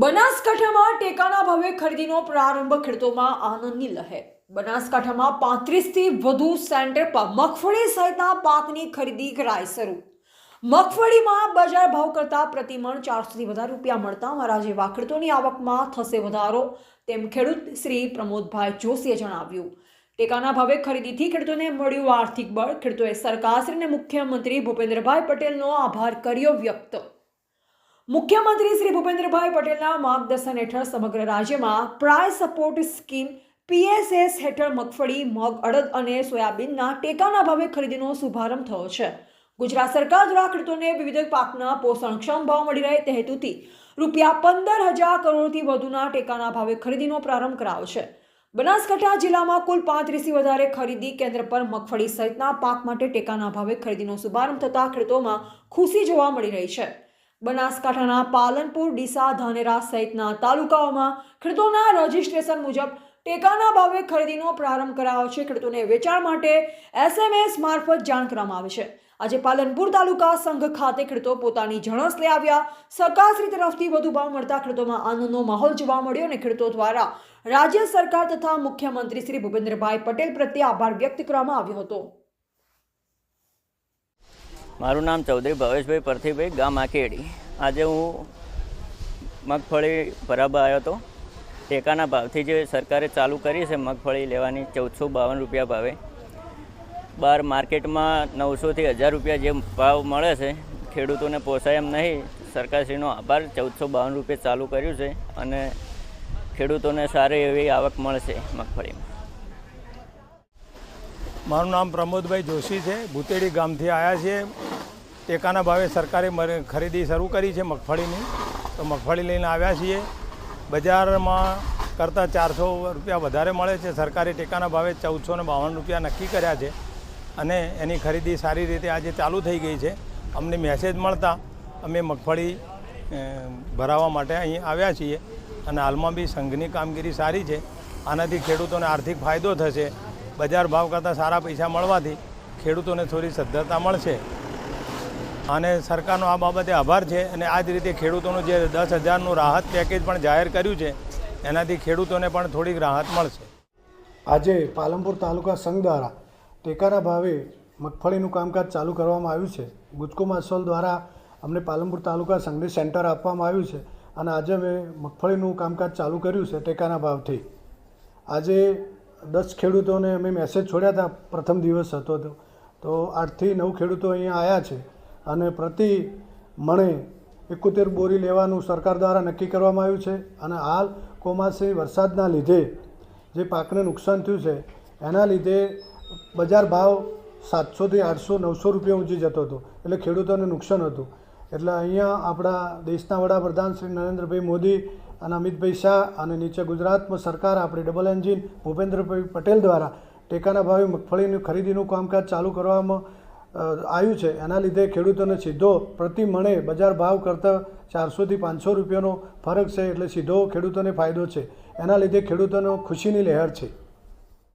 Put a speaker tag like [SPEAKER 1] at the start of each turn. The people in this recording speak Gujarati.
[SPEAKER 1] બનાસકાંઠામાં ટેકાના ભાવે ખરીદીનો પ્રારંભ ખેડૂતોમાં આનંદની લહેર. બનાસકાંઠામાં પાંત્રીસથી વધુ સેન્ટર પર મગફળી સહિતના પાકની ખરીદી કરાઈ શરૂ. મગફળીમાં બજાર ભાવ કરતાં પ્રતિમણ ચારસોથી વધારે રૂપિયા મળતા મારા જેવા ખેડૂતોની આવકમાં થશે વધારો તેમ ખેડૂત શ્રી પ્રમોદભાઈ જોશીએ જણાવ્યું. ટેકાના ભાવે ખરીદીથી ખેડૂતોને મળ્યું આર્થિક બળ. ખેડૂતોએ સરકારશ્રી અને મુખ્યમંત્રી ભૂપેન્દ્રભાઈ પટેલનો આભાર કર્યો વ્યક્ત. મુખ્યમંત્રી શ્રી ભૂપેન્દ્રભાઈ પટેલના માર્ગદર્શન હેઠળ સમગ્ર રાજ્યમાં પ્રાય સપોર્ટ સ્કીમ પીએસએસ હેઠળ મગફળી, મગ, અડદ અને સોયાબીનના ટેકાના ભાવે ખરીદીનો શુભારંભ થયો છે. ગુજરાત સરકાર દ્વારા ખેડૂતોને વિવિધ પાકના પોષણક્ષમ ભાવ મળી રહે તે હેતુથી રૂપિયા પંદર હજાર કરોડથી વધુના ટેકાના ભાવે ખરીદીનો પ્રારંભ કરાયો છે. બનાસકાંઠા જિલ્લામાં કુલ પાંત્રીસથી વધારે ખરીદી કેન્દ્ર પર મગફળી સહિતના પાક માટે ટેકાના ભાવે ખરીદીનો શુભારંભ થતાં ખેડૂતોમાં ખુશી જોવા મળી રહી છે. બનાસકાંઠાના પાલનપુર, ડીસા, ધાનેરા સહિતના તાલુકાઓમાં ખેડૂતોના રજીસ્ટ્રેશન મુજબ ટેકાના ભાવે ખરીદીનો પ્રારંભ કરાયો છે. ખેડૂતોને વેચાણ માટે એસએમએસ મારફત જાણ કરવામાં આવે છે. આજે પાલનપુર તાલુકા સંઘ ખાતે ખેડૂતો પોતાની જણસ લઈ આવ્યા. સરકારશ્રી તરફથી વધુ ભાવ મળતા ખેડૂતોમાં આનંદનો માહોલ જોવા મળ્યો અને ખેડૂતો દ્વારા રાજ્ય સરકાર તથા મુખ્યમંત્રી શ્રી ભૂપેન્દ્રભાઈ પટેલ પ્રત્યે આભાર વ્યક્ત કરવામાં આવ્યો હતો.
[SPEAKER 2] મારું નામ ચૌધરી ભવેશભાઈ પરથીભાઈ ગામ આકેડી આજે હું મગફળી ભરાબા આવ્યો હતો. ટેકાના ભાવથી જે સરકારે ચાલુ કરી છે મગફળી લેવાની ચૌદસો બાવન રૂપિયા ભાવે. બહાર માર્કેટમાં નવસોથી હજાર રૂપિયા જે ભાવ મળે છે, ખેડૂતોને પોસાય એમ નહીં, સરકારશ્રીનો આભાર, ચૌદસો બાવન રૂપિયા ચાલુ કર્યું છે અને ખેડૂતોને સારી એવી આવક મળશે મગફળીમાં.
[SPEAKER 3] મારું નામ પ્રમોદભાઈ જોશી છે. ભૂતેડી ગામથી આવ્યા છીએ. ટેકાના ભાવે સરકારે ખરીદી શરૂ કરી છે મગફળીની. તો મગફળી લઈને આવ્યા છીએ. બજારમાં કરતાં ચારસો રૂપિયા વધારે મળે છે. સરકારે ટેકાના ભાવે ચૌદસો ને બાવન રૂપિયા નક્કી કર્યા છે. અને એની ખરીદી સારી રીતે આજે ચાલુ થઈ ગઈ છે. અમને મેસેજ મળતા અમે મગફળી ભરાવા માટે અહીં આવ્યા છીએ. અને હાલમાં બી સંઘની કામગીરી સારી છે. આનાથી ખેડૂતોને આર્થિક ફાયદો થશે. બજાર ભાવ કરતાં સારા પૈસા મળવાથી ખેડૂતોને થોડી સદ્ધરતા મળશે. અને સરકારનો આ બાબતે આભાર છે અને આ જ રીતે ખેડૂતોનું જે દસ હજારનું રાહત પેકેજ પણ જાહેર કર્યું છે, એનાથી ખેડૂતોને પણ થોડીક રાહત મળશે.
[SPEAKER 4] આજે પાલનપુર તાલુકા સંઘ દ્વારા ટેકાના ભાવે મગફળીનું કામકાજ ચાલુ કરવામાં આવ્યું છે. ગુજકો માસોલ દ્વારા અમને પાલનપુર તાલુકા સંઘની સેન્ટર આપવામાં આવ્યું છે અને આજે અમે મગફળીનું કામકાજ ચાલુ કર્યું છે ટેકાના ભાવથી. આજે દસ ખેડૂતોને અમે મેસેજ છોડ્યા હતા. પ્રથમ દિવસ હતો તો. તો આઠથી નવ ખેડૂતો અહીંયા આવ્યા છે. અને પ્રતિ મણે એકોતેર બોરી લેવાનું સરકાર દ્વારા નક્કી કરવામાં આવ્યું છે. અને હાલ કોમાસી વરસાદના લીધે જે પાકને નુકસાન થયું છે, એના લીધે બજાર ભાવ સાતસોથી આઠસો, નવસો રૂપિયા ઊંચી જતો હતો. એટલે ખેડૂતોને નુકસાન હતું. એટલે અહીંયા આપણા દેશના વડાપ્રધાન શ્રી નરેન્દ્રભાઈ મોદી અને અમિતભાઈ શાહ અને નીચે ગુજરાતમાં સરકાર આપણી ડબલ એન્જિન ભૂપેન્દ્રભાઈ પટેલ દ્વારા ટેકાના ભાવે મગફળીની ખરીદીનું કામકાજ ચાલુ કરવામાં આવ્યું છે. એના લીધે ખેડૂતોને સીધો પ્રતિ મણે બજાર ભાવ કરતાં ચારસોથી પાંચસો રૂપિયાનો ફરક છે એટલે સીધો ખેડૂતોને ફાયદો છે. એના લીધે ખેડૂતોનો ખુશીની લહેર છે.